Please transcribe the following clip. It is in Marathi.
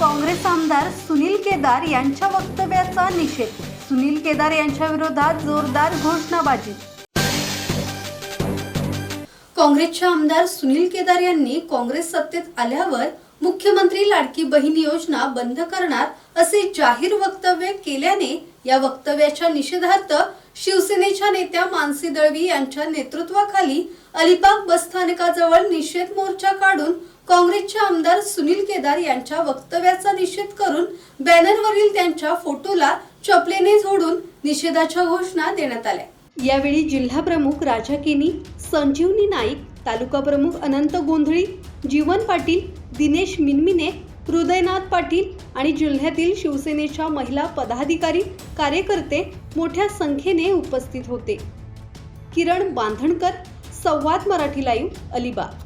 काँग्रेस आमदार सुनील केदार यांच्या वक्तव्याचा निषेध. सुनील केदार यांच्या विरोधात जोरदार घोषणाबाजी. काँग्रेसचे आमदार सुनील केदार यांनी काँग्रेस सत्तेत आल्यावर मुख्यमंत्री लाडकी बहीण योजना बंद करणार असे जाहीर वक्तव्य केल्याने या वक्तव्याच्या निषेधार्थ शिवसेनेच्या नेत्या मानसी दळवी यांच्या नेतृत्वाखाली अलिबाग बसस्थानकाजवळ निषेध मोर्चा काढून काँग्रेसचे आमदार सुनील केदार यांच्या वक्तव्याचा निषेध करून बॅनरवरील त्यांच्या फोटोला चपलेने झोडून निषेधाच्या घोषणा देण्यात आल्या. यावेळी जिल्हा प्रमुख राजा केनी संजीवनी नाईक तालुका प्रमुख अनंत गोंधळी जीवन पाटील दिनेश मिनमिने हृदयनाथ पाटील आणि जिल्ह्यातील शिवसेनेच्या महिला पदाधिकारी कार्यकर्ते मोठ्या संख्येने उपस्थित होते. किरण बांधणकर संवाद मराठी लाईव्ह अलिबाग.